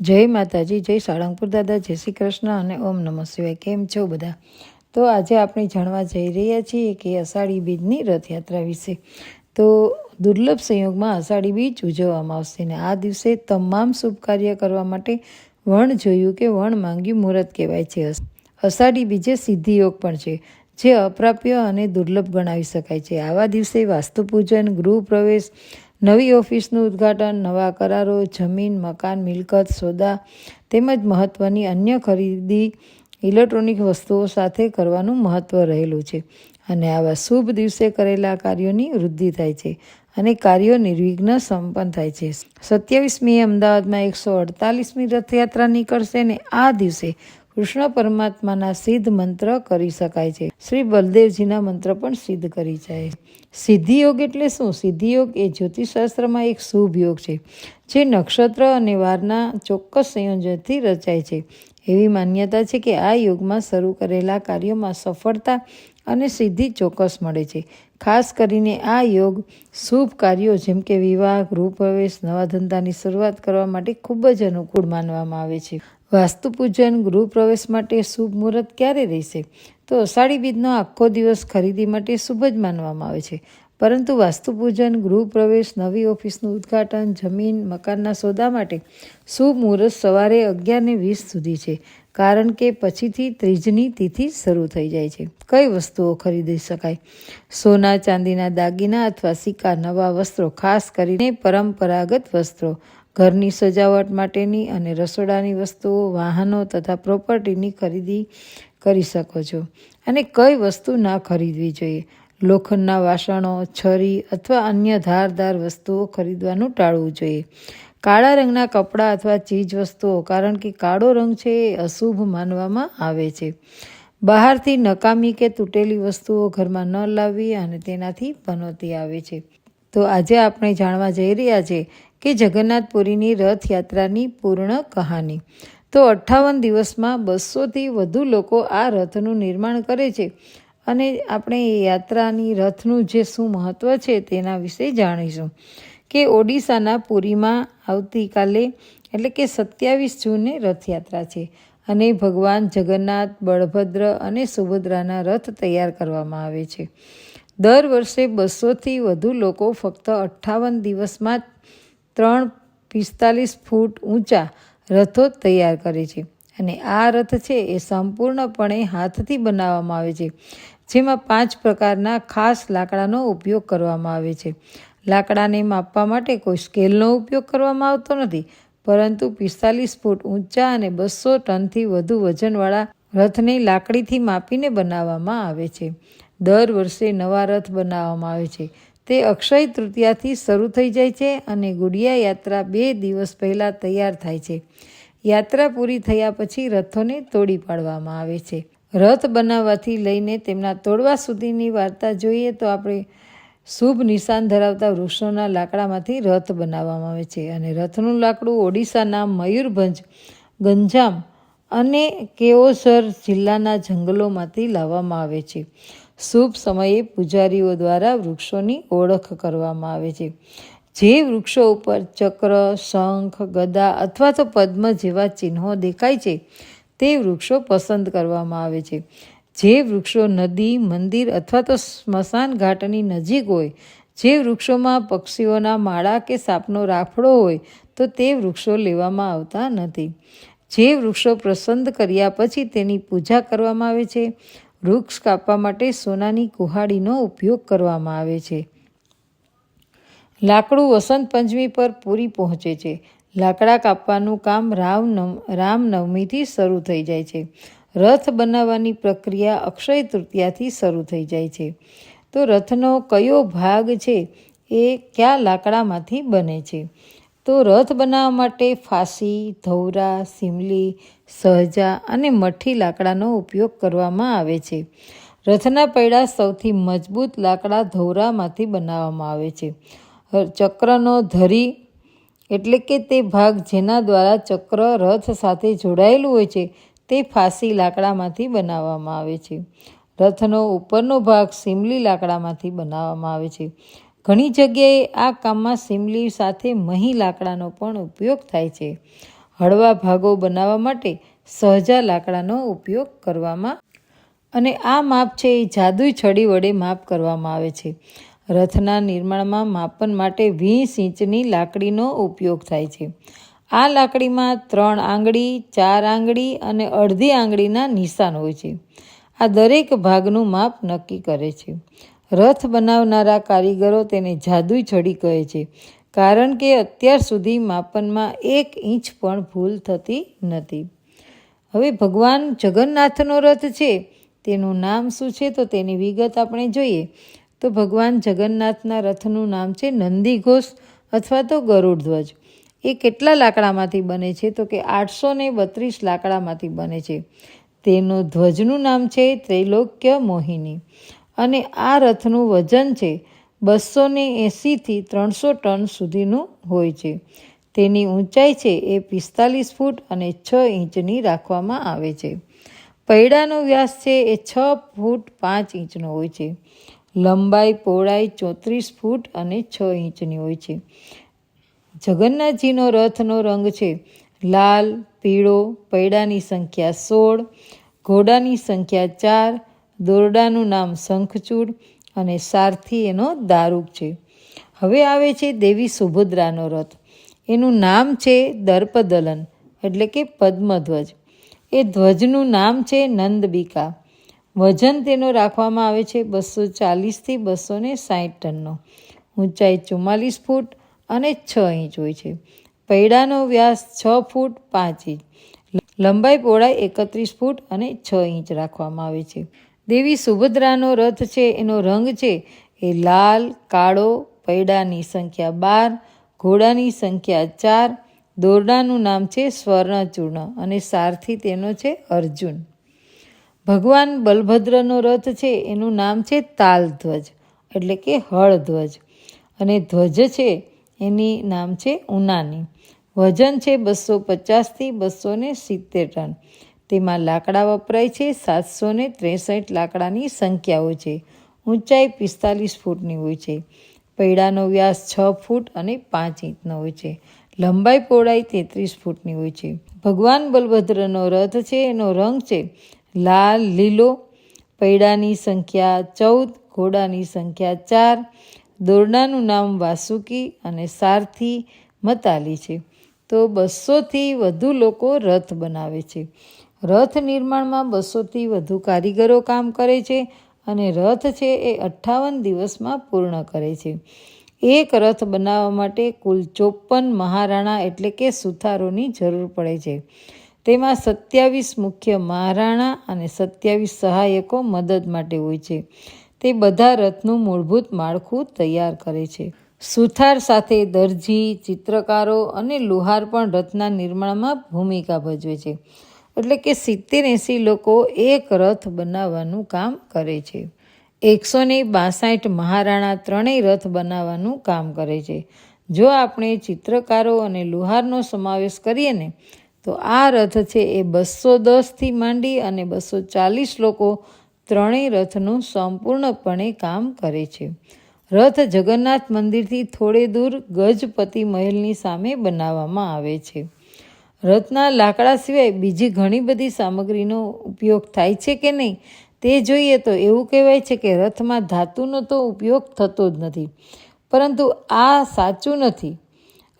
જય માતાજી, જય સાળંગપુર દાદા, જય શ્રી કૃષ્ણ અને ઓમ નમઃ શિવાય. કેમ છો બધા? તો આજે આપણે જાણવા જઈ રહ્યા છીએ કે અષાઢી બીજની રથયાત્રા વિશે. તો દુર્લભ સંયોગમાં અષાઢી બીજ ઉજવવામાં આવશે ને આ દિવસે તમામ શુભ કાર્ય કરવા માટે વણ જોયું કે વણ માંગ્યું મુહૂર્ત કહેવાય છે. અષાઢી બીજે સિદ્ધિ યોગ પણ છે, જે અપ્રાપ્ય અને દુર્લભ ગણાવી શકાય છે. આવા દિવસે વાસ્તુ પૂજન ગૃહ પ્રવેશ નવી ઓફિસનું ઉદ્ઘાટન, નવા કરારો, જમીન, મકાન, મિલકત, સોદા તેમજ મહત્ત્વની અન્ય ખરીદી ઇલેક્ટ્રોનિક વસ્તુઓ સાથે કરવાનું મહત્ત્વ રહેલું છે. અને આવા શુભ દિવસે કરેલા કાર્યોની વૃદ્ધિ થાય છે અને કાર્યો નિર્વિઘ્ન સંપન્ન થાય છે. સત્યાવીસમીએ અમદાવાદમાં એકસો અડતાલીસમી રથયાત્રા નીકળશે ને આ દિવસે કૃષ્ણ પરમાત્માના સિદ્ધ મંત્ર કરી શકાય છે. શ્રી બલદેવજીના મંત્ર પણ સિદ્ધ કરી જાય સિદ્ધિયોગ એટલે શું? સિદ્ધિ યોગ એ જ્યોતિષશાસ્ત્રમાં એક શુભ યોગ છે, જે નક્ષત્ર અને વારના ચોક્કસ સંયોજનથી રચાય છે. એવી માન્યતા છે કે આ યોગમાં શરૂ કરેલા કાર્યોમાં સફળતા અને સિદ્ધિ ચોક્કસ મળે છે. ખાસ કરીને આ યોગ શુભ કાર્યો જેમ કે વિવાહ, ગૃહપ્રવેશ, નવા ધંધાની શરૂઆત કરવા માટે ખૂબ જ અનુકૂળ માનવામાં આવે છે. વાસ્તુ ગૃહપ્રવેશ માટે શુભ મુહૂર્ત ક્યારે રહેશે? તો અષાઢી બીજનો આખો દિવસ ખરીદી માટે શુભ જ માનવામાં આવે છે. પરંતુ વાસ્તુ પૂજન ગૃહ નવી ઓફિસનું ઉદ્ઘાટન, જમીન, મકાનના સોદા માટે શુભ મુહૂર્ત સવારે અગિયારને વીસ સુધી છે. કારણ કે પછીથી ત્રીજની તિથિ શરૂ થઈ જાય છે. કઈ વસ્તુઓ ખરીદી શકાય? સોના, ચાંદીના દાગીના અથવા સિક્કા, નવા વસ્ત્રો, ખાસ કરીને પરંપરાગત વસ્ત્રો. ઘરની સજાવટ માટેની અને રસોડાની વસ્તુઓ, વાહનો તથા પ્રોપર્ટીની ખરીદી કરી શકો છો. અને કઈ વસ્તુ ના ખરીદવી જોઈએ? લોખંડના વાસણો, છરી અથવા અન્ય ધારદાર વસ્તુઓ ખરીદવાનું ટાળવું જોઈએ. કાળા રંગના કપડાં અથવા ચીજ વસ્તુઓ, કારણ કે કાળો રંગ છે એ અશુભ માનવામાં આવે છે. બહારથી નકામી કે તૂટેલી વસ્તુઓ ઘરમાં ન લાવવી અને તેનાથી પનોતી આવે છે. તો આજે આપણે જાણવા જઈ રહ્યા છીએ કે જગન્નાથપુરીની રથયાત્રાની પૂર્ણ કહાની. તો અઠ્ઠાવન દિવસમાં બસોથી વધુ લોકો આ રથનું નિર્માણ કરે છે અને આપણે એ યાત્રાની રથનું જે શું મહત્ત્વ છે તેના વિશે જાણીશું. કે ઓડિશાના પુરીમાં આવતીકાલે એટલે કે સત્યાવીસ જૂને રથયાત્રા છે અને ભગવાન જગન્નાથ, બળભદ્ર અને સુભદ્રાના રથ તૈયાર કરવામાં આવે છે. દર વર્ષે બસોથી વધુ લોકો ફક્ત અઠ્ઠાવન દિવસમાં ત્રણ પિસ્તાલીસ ફૂટ ઊંચા રથો તૈયાર કરે છે. અને આ રથ છે એ સંપૂર્ણપણે હાથથી બનાવવામાં આવે છે. જેમાં પાંચ પ્રકારના ખાસ લાકડાનો ઉપયોગ કરવામાં આવે છે. લાકડાને માપવા માટે કોઈ સ્કેલનો ઉપયોગ કરવામાં આવતો નથી, પરંતુ પિસ્તાલીસ ફૂટ ઊંચા અને બસો ટનથી વધુ વજનવાળા રથને લાકડીથી માપીને બનાવવામાં આવે છે. દર વર્ષે નવા રથ બનાવવામાં આવે છે. તે અક્ષય તૃતીયાથી શરૂ થઈ જાય છે અને ગુડિયા યાત્રા બે દિવસ પહેલાં તૈયાર થાય છે. યાત્રા પૂરી થયા પછી રથોને તોડી પાડવામાં આવે છે. રથ બનાવવાથી લઈને તેમના તોડવા સુધીની વાર્તા જોઈએ તો આપણે શુભ નિશાન ધરાવતા વૃક્ષોના લાકડામાંથી રથ બનાવવામાં આવે છે અને રથનું લાકડું ઓડિશાના મયુરભંજ, ગંજામ અને કેઓસર જિલ્લાના જંગલોમાંથી લાવવામાં આવે છે. શુભ સમયે પૂજારીઓ દ્વારા વૃક્ષોની ઓળખ કરવામાં આવે છે. જે વૃક્ષો ઉપર ચક્ર, શંખ, ગદા અથવા તો પદ્મ જેવા ચિહ્નો દેખાય છે, તે વૃક્ષો પસંદ કરવામાં આવે છે. જે વૃક્ષો નદી, મંદિર અથવા તો સ્મશાન ઘાટની નજીક હોય, જે વૃક્ષોમાં પક્ષીઓના માળા કે સાપનો રાફડો હોય, તો તે વૃક્ષો લેવામાં આવતા નથી. જે વૃક્ષો પસંદ કર્યા પછી તેની પૂજા કરવામાં આવે છે. વૃક્ષ કાપવા માટે સોનાની કુહાડીનો ઉપયોગ કરવામાં આવે છે. લાકડું વસંત પંચમી પર પૂરી પહોંચે છે. લાકડા કાપવાનું કામ રામ રામનવમીથી શરૂ થઈ જાય છે. રથ બનાવવાની પ્રક્રિયા અક્ષય તૃતીયાથી શરૂ થઈ જાય છે. તો રથનો કયો ભાગ છે એ કયા લાકડામાંથી બને છે? તો રથ બનાવવા માટે ફાંસી, ધૌરા, સિમલી, સહજા અને મઠ્ઠી લાકડાનો ઉપયોગ કરવામાં આવે છે. રથના પૈડા સૌથી મજબૂત લાકડા ધૌરામાંથી બનાવવામાં આવે છે. ચક્રનો ધરી એટલે કે તે ભાગ જેના દ્વારા ચક્ર રથ સાથે જોડાયેલું હોય છે, તે ફાંસી લાકડામાંથી બનાવવામાં આવે છે. રથનો ઉપરનો ભાગ સિમલી લાકડામાંથી બનાવવામાં આવે છે. ઘણી જગ્યાએ આ કામમાં સિમલી સાથે મહી લાકડાનો પણ ઉપયોગ થાય છે. હળવા ભાગો બનાવવા માટે સહજા લાકડાનો ઉપયોગ કરવામાં અને આ માપ છે એ જાદુઈ છડી વડે માપ કરવામાં આવે છે. રથના નિર્માણમાં માપન માટે વીસ ઇંચની લાકડીનો ઉપયોગ થાય છે. આ લાકડીમાં ત્રણ આંગળી, ચાર આંગળી અને અડધી આંગળીના નિશાન હોય છે. આ દરેક ભાગનું માપ નક્કી કરે છે. રથ બનાવનારા કારીગરો તેને જાદુઈ છડી કહે છે, કારણ કે અત્યાર સુધી માપનમાં એક ઇંચ પણ ભૂલ થતી નથી. હવે ભગવાન જગન્નાથનો રથ છે, તેનું નામ શું છે તો તેની વિગત આપણે જોઈએ. તો ભગવાન જગન્નાથના રથનું નામ છે નંદીઘોષ અથવા તો ગરુડધ્વજ એ કેટલા લાકડામાંથી બને છે તો કે આઠસો ને બત્રીસ લાકડામાંથી બને છે. તેનું ધ્વજનું નામ છે ત્રૈલોક્ય મોહિની. અને આ રથનું વજન છે બસો ને એંસીથી ત્રણસો ટન સુધીનું હોય છે. તેની ઊંચાઈ છે એ પિસ્તાલીસ ફૂટ અને છ ઇંચની રાખવામાં આવે છે. પૈડાનો વ્યાસ છે એ છ ફૂટ પાંચ ઇંચનો હોય છે. લંબાઈ પહોળાઈ ચોત્રીસ ફૂટ અને છ ઇંચની હોય છે. જગન્નાથજીનો રથનો રંગ છે લાલ, પીળો, પૈડાની સંખ્યા સોળ, ઘોડાની સંખ્યા ચાર દોરડાનું નામ શંખચૂડ અને સારથી એનો દારૂક છે. હવે આવે છે દેવી સુભદ્રાનો રથ. એનું નામ છે દર્પદલન, એટલે કે પદ્મધ્વજ. એ ધ્વજનું નામ છે નંદબિકા. વજન તેનો રાખવામાં આવે છે બસો ચાલીસથી બસો ને સાહીઠ ટનનો. ઊંચાઈ ચુમ્માલીસ ફૂટ અને છ ઇંચ હોય છે. પૈડાનો વ્યાસ છ ફૂટ પાંચ ઇંચ. લંબાઈ પહોળાઈ એકત્રીસ ફૂટ અને છ ઇંચ રાખવામાં આવે છે. દેવી સુભદ્રાનો રથ છે, એનો રંગ છે એ લાલ, કાળો, પૈડાની સંખ્યા બાર, ઘોડાની સંખ્યા ચાર, દોરડાનું નામ છે સ્વર્ણચૂર્ણ અને સારથી તેનો છે અર્જુન. ભગવાન બલભદ્રનો રથ છે, એનું નામ છે તાલધ્વજ, એટલે કે હળધ્વજ. અને ધ્વજ છે, એની નામ છે ઉનાની. વજન છે બસો પચાસથી બસો સિત્તેર ટન. તેમાં લાકડા વપરાય છે, સાતસો ને ત્રેસઠ લાકડાની સંખ્યા હોય છે. ઊંચાઈ પિસ્તાલીસ ફૂટની હોય છે. પૈડાનો વ્યાસ છ ફૂટ અને પાંચ ઇંચનો હોય છે. લંબાઈ પહોળાઈ તેત્રીસ ફૂટની હોય છે. ભગવાન બલભદ્રનો રથ છે, એનો રંગ છે લાલ, લીલો. પૈડાની સંખ્યા ચૌદ, ઘોડાની સંખ્યા ચાર. દોરડાનું નામ વાસુકી અને સારથી મતાલી છે. તો બસોથી વધુ લોકો રથ બનાવે છે. રથ નિર્માણમાં બસોથી વધુ કારીગરો કામ કરે છે અને રથ છે એ અઠ્ઠાવન દિવસમાં પૂર્ણ કરે છે. એક રથ બનાવવા માટે કુલ ચોપન મહારાણા એટલે કે સુથારોની જરૂર પડે છે. તેમાં સત્યાવીસ મુખ્ય મહારાણા અને સત્યાવીસ સહાયકો મદદ માટે હોય છે. તે બધા રથનું મૂળભૂત માળખું તૈયાર કરે છે. સુથાર સાથે દરજી, ચિત્રકારો અને લુહાર પણ રથના નિર્માણમાં ભૂમિકા ભજવે છે. એટલે કે સિત્તેર એંસી લોકો એક રથ બનાવવાનું કામ કરે છે. એકસો ને બાસઠ મહારાણા ત્રણેય રથ બનાવવાનું કામ કરે છે. જો આપણે ચિત્રકારો અને લુહારનો સમાવેશ કરીએ ને, તો આ રથ છે એ બસો દસથી માંડી અને બસો ચાલીસ લોકો ત્રણેય રથનું સંપૂર્ણપણે કામ કરે છે. રથ જગન્નાથ મંદિરથી થોડે દૂર ગજપતિ મહેલની સામે બનાવવામાં આવે છે. રથના લાકડા સિવાય બીજી ઘણી બધી સામગ્રીનો ઉપયોગ થાય છે કે નહીં તે જોઈએ તો એવું કહેવાય છે કે રથમાં ધાતુનો તો ઉપયોગ થતો જ નથી. પરંતુ આ સાચું નથી.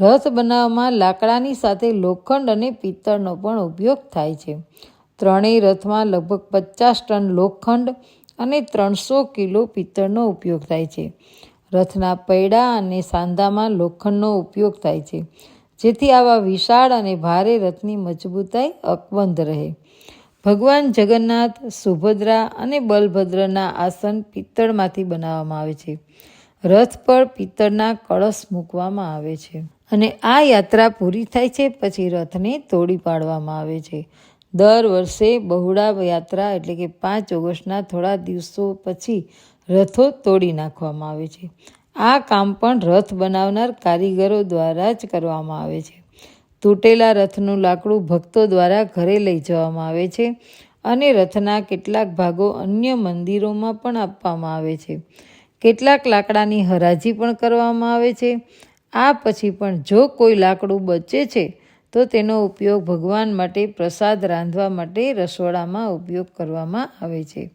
રથ બનાવવામાં લાકડાની સાથે લોખંડ અને પિત્તળનો પણ ઉપયોગ થાય છે. ત્રણેય રથમાં લગભગ પચાસ ટન લોખંડ અને ત્રણસો કિલો પિત્તળનો ઉપયોગ થાય છે. રથના પૈડા અને સાંધામાં લોખંડનો ઉપયોગ થાય છે. જેથી આવા વિશાળ અને ભારે રથની મજબૂતાઈ અકબંધ રહે. ભગવાન જગન્નાથ, સુભદ્રા અને બલભદ્રના આસન પિત્તળમાંથી બનાવવામાં આવે છે. રથ પર પિત્તળના કળશ મૂકવામાં આવે છે અને આ યાત્રા પૂરી થાય છે પછી રથને તોડી પાડવામાં આવે છે. દર વર્ષે બહુડા યાત્રા એટલે કે પાંચ ઓગસ્ટના થોડા દિવસો પછી રથો તોડી નાખવામાં આવે છે. આ કામ પણ રથ બનાવનાર કારીગરો દ્વારા જ કરવામાં આવે છે. તૂટેલા રથનું લાકડું ભક્તો દ્વારા ઘરે લઈ જવામાં આવે છે અને રથના કેટલાક ભાગો અન્ય મંદિરોમાં પણ આપવામાં આવે છે. કેટલાક લાકડાની હરાજી પણ કરવામાં આવે છે. આ પછી પણ જો કોઈ લાકડું બચે છે, તો તેનો ઉપયોગ ભગવાન માટે પ્રસાદ રાંધવા માટે રસોડામાં ઉપયોગ કરવામાં આવે છે.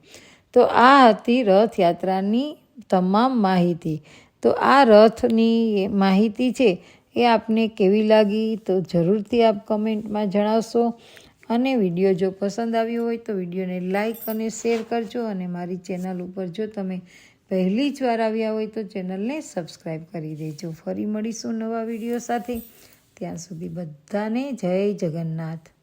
તો આ હતી રથયાત્રાની તમામ માહિતી. તો આ રથની માહિતી છે એ આપને કેવી લાગી તો જરૂરથી આપ કમેન્ટમાં જણાવશો. અને વીડિયો જો પસંદ આવ્યો હોય તો વિડીયોને લાઇક અને શેર કરજો અને મારી ચેનલ ઉપર જો તમે પહેલી જ વાર આવ્યા હોય તો ચેનલને સબસ્ક્રાઈબ કરી દેજો. ફરી મળીશું નવા વીડિયો સાથે. ત્યાં સુધી બધાને જય જગન્નાથ.